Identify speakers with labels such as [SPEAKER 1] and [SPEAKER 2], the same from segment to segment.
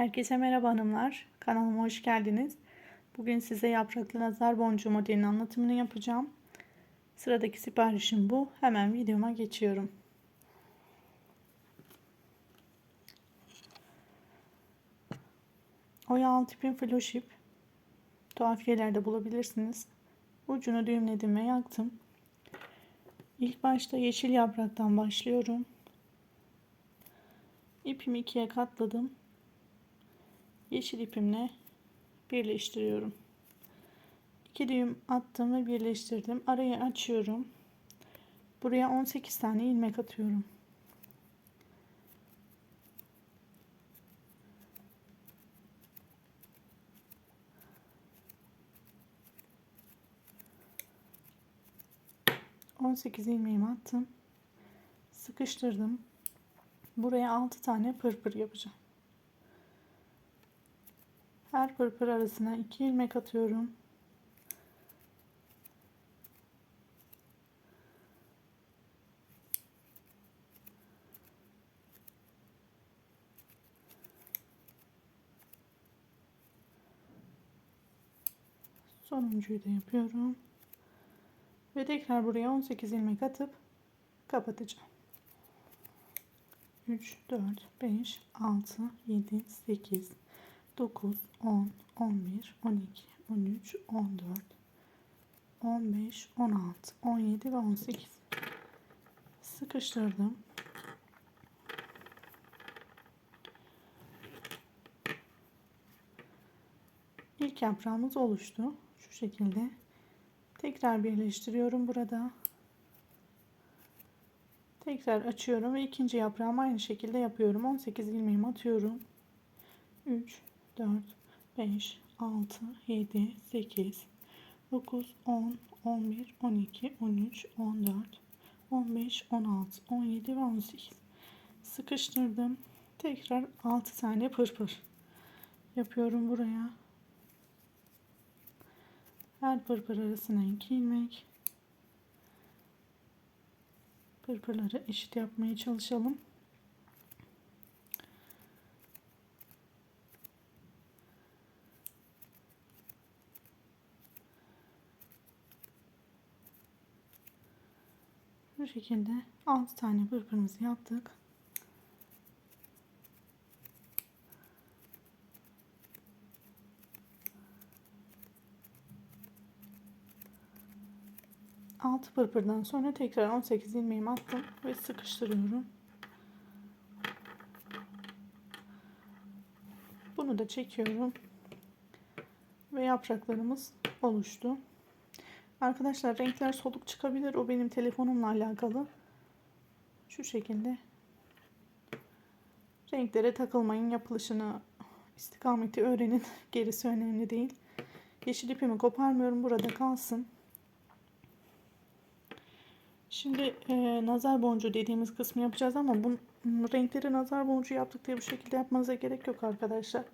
[SPEAKER 1] Herkese merhaba hanımlar. Kanalıma hoş geldiniz. Bugün size yapraklı nazar boncuğu modelinin anlatımını yapacağım. Sıradaki siparişim bu. Hemen videoma geçiyorum. Oya alt ipin floş ip. Tuhafiyelerde bulabilirsiniz. Ucunu düğümledim ve yaktım. İlk başta yeşil yapraktan başlıyorum. İpimi ikiye katladım yeşil ipimle birleştiriyorum. İki düğüm attım ve birleştirdim. Arayı açıyorum. Buraya 18 tane ilmek atıyorum. On sekiz ilmeğimi attım. Sıkıştırdım. Buraya 6 tane pırpır yapacağım. Her pırpır arasına iki ilmek atıyorum. Sonuncuyu da yapıyorum. Ve tekrar buraya 18 ilmek atıp kapatacağım. 3, 4, 5, 6, 7, 8, 9, 10, 11, 12, 13, 14, 15, 16, 17 ve 18. Sıkıştırdım. İlk yaprağımız oluştu. Şu şekilde. Tekrar birleştiriyorum burada. Tekrar açıyorum ve ikinci yaprağımı aynı şekilde yapıyorum. 18 ilmeğimi atıyorum. 3 4, 5, 6, 7, 8, 9, 10, 11, 12, 13, 14, 15, 16, 17 ve 18. Sıkıştırdım. Tekrar 6 tane pırpır yapıyorum buraya. Her pırpır arasına 2 ilmek. Pırpırları eşit yapmaya çalışalım. Bu şekilde 6 tane pırpırımızı yaptık. Altı pırpırdan sonra tekrar 18 ilmeğimi attım ve sıkıştırıyorum. Bunu da çekiyorum. Ve yapraklarımız oluştu. Arkadaşlar renkler soluk çıkabilir. O benim telefonumla alakalı. Şu şekilde. Renklere takılmayın. Yapılışını, istikameti öğrenin. Gerisi önemli değil. Yeşil ipimi koparmıyorum. Burada kalsın. Şimdi e, nazar boncuğu dediğimiz kısmı yapacağız ama bu renkleri nazar boncuğu yaptık diye bu şekilde yapmanıza gerek yok arkadaşlar.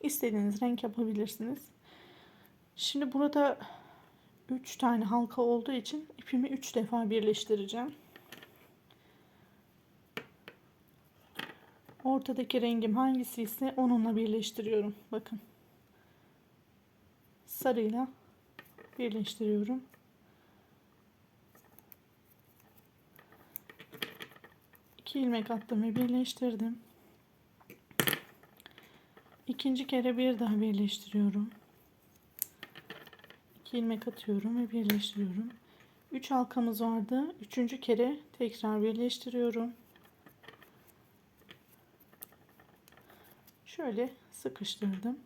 [SPEAKER 1] İstediğiniz renk yapabilirsiniz. Şimdi burada 3 tane halka olduğu için ipimi 3 defa birleştireceğim. Ortadaki rengim hangisi ise onunla birleştiriyorum. Bakın. Sarıyla birleştiriyorum. İki ilmek attım ve birleştirdim. İkinci kere bir daha birleştiriyorum. 2 ilmek atıyorum ve birleştiriyorum. 3 halkamız vardı. Üçüncü kere tekrar birleştiriyorum. Şöyle sıkıştırdım.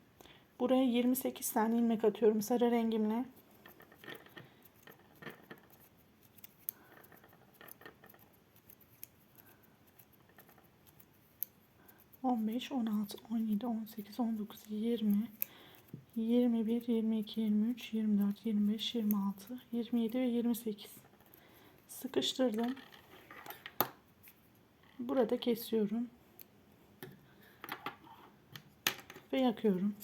[SPEAKER 1] Buraya 28 tane ilmek atıyorum sarı rengimle. On beş, on altı, on yedi, on sekiz, on dokuz, yirmi, 21, 22, 23, 24, 25, 26, 27 ve 28 sıkıştırdım. Burada kesiyorum. Ve yakıyorum.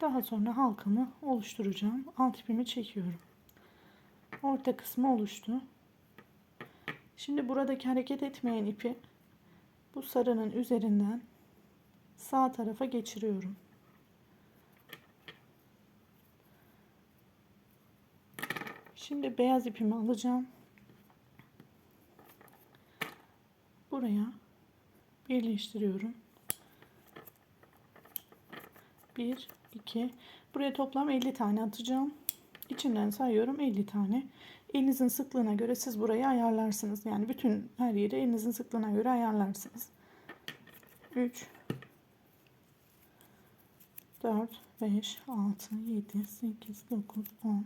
[SPEAKER 1] Daha sonra halkamı oluşturacağım. Alt ipimi çekiyorum. Orta kısmı oluştu. Şimdi buradaki hareket etmeyen ipi bu sarının üzerinden sağ tarafa geçiriyorum. Şimdi beyaz ipimi alacağım. Buraya birleştiriyorum. 1 2 Buraya toplam 50 tane atacağım. İçinden sayıyorum 50 tane. Elinizin sıklığına göre siz burayı ayarlarsınız. Yani bütün her yeri elinizin sıklığına göre ayarlarsınız. 3 4 5 6 7 8 9 10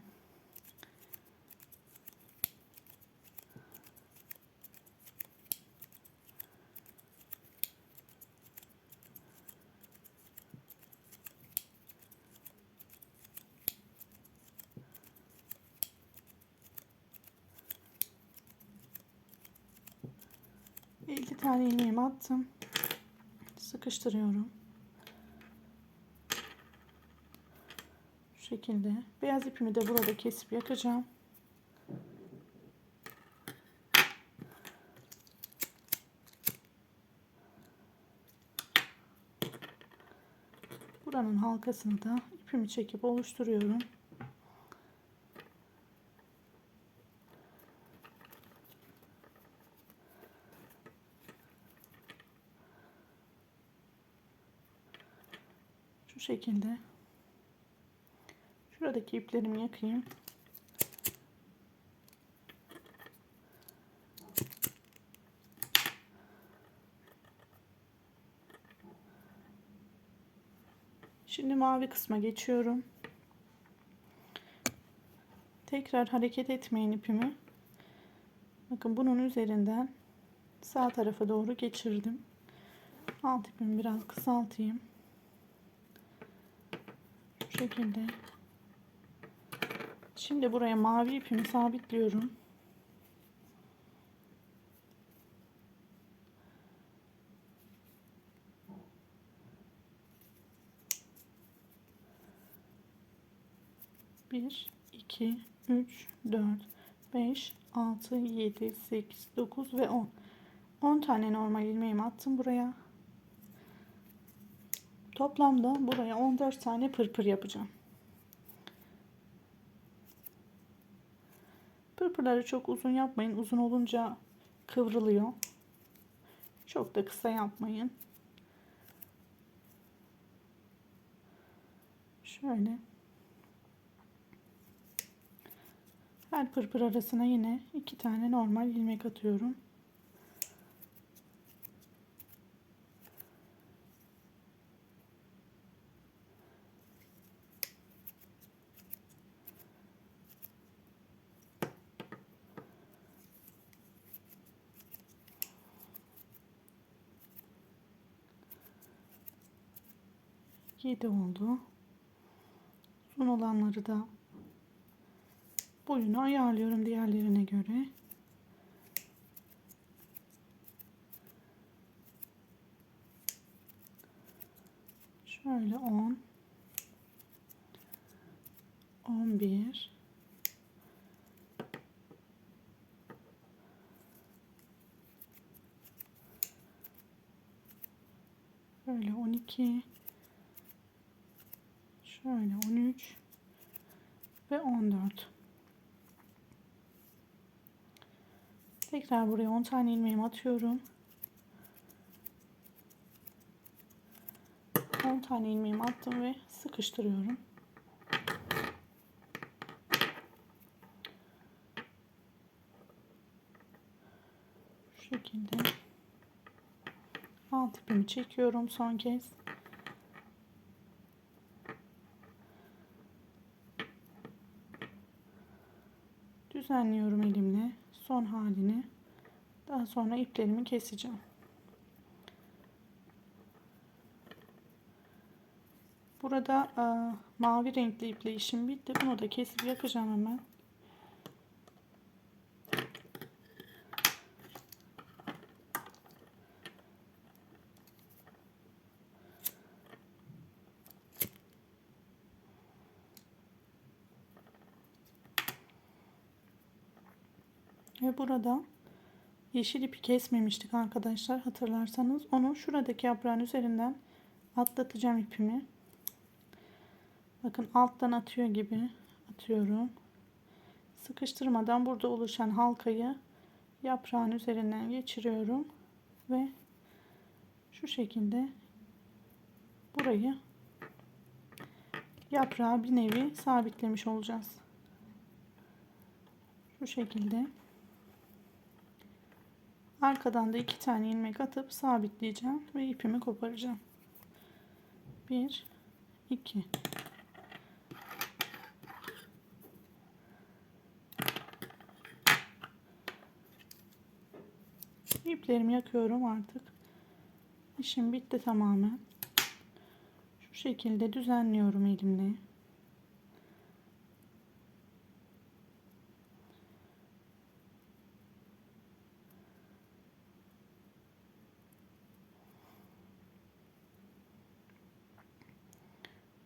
[SPEAKER 1] 50 tane ilmeğimi attım. Sıkıştırıyorum. Şekilde. Beyaz ipimi de burada kesip yakacağım. Buranın halkasını da ipimi çekip oluşturuyorum. Şu şekilde. Şuradaki iplerimi yakayım. Şimdi mavi kısma geçiyorum. Tekrar hareket etmeyin ipimi. Bakın bunun üzerinden sağ tarafa doğru geçirdim. Alt ipimi biraz kısaltayım. Şu şekilde. Şimdi buraya mavi ipimi sabitliyorum. Bir, iki, üç, dört, beş, altı, yedi, sekiz, dokuz ve on. On tane normal ilmeğimi attım buraya. Toplamda buraya 14 tane pırpır yapacağım. Pırpırları çok uzun yapmayın. Uzun olunca kıvrılıyor. Çok da kısa yapmayın. Şöyle. Her pırpır arasına yine iki tane normal ilmek atıyorum. Yedi oldu. Son olanları da boyunu ayarlıyorum diğerlerine göre. Şöyle 10 11 Böyle 12 Şöyle 13 ve 14 Tekrar buraya 10 tane ilmeğimi atıyorum. 10 tane ilmeğimi attım ve sıkıştırıyorum. Şu şekilde alt ipimi çekiyorum son kez. Düzenliyorum elimle son halini. Daha sonra iplerimi keseceğim. Burada e, mavi renkli iple işim bitti. Bunu da kesip yakacağım hemen. Ve burada yeşil ipi kesmemiştik arkadaşlar hatırlarsanız. Onu şuradaki yaprağın üzerinden atlatacağım ipimi. Bakın alttan atıyor gibi atıyorum. Sıkıştırmadan burada oluşan halkayı yaprağın üzerinden geçiriyorum ve şu şekilde burayı yaprağı bir nevi sabitlemiş olacağız. Şu şekilde. Arkadan da iki tane ilmek atıp sabitleyeceğim ve ipimi koparacağım. 1 2 İplerimi yakıyorum artık. İşim bitti tamamen. Şu şekilde düzenliyorum elimle.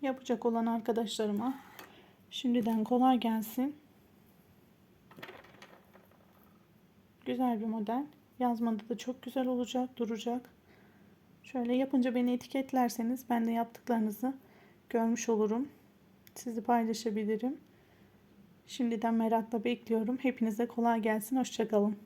[SPEAKER 1] Yapacak olan arkadaşlarıma şimdiden kolay gelsin. Güzel bir model. Yazmada da çok güzel olacak, duracak. Şöyle yapınca beni etiketlerseniz ben de yaptıklarınızı görmüş olurum. Sizi paylaşabilirim. Şimdiden merakla bekliyorum. Hepinize kolay gelsin. Hoşçakalın.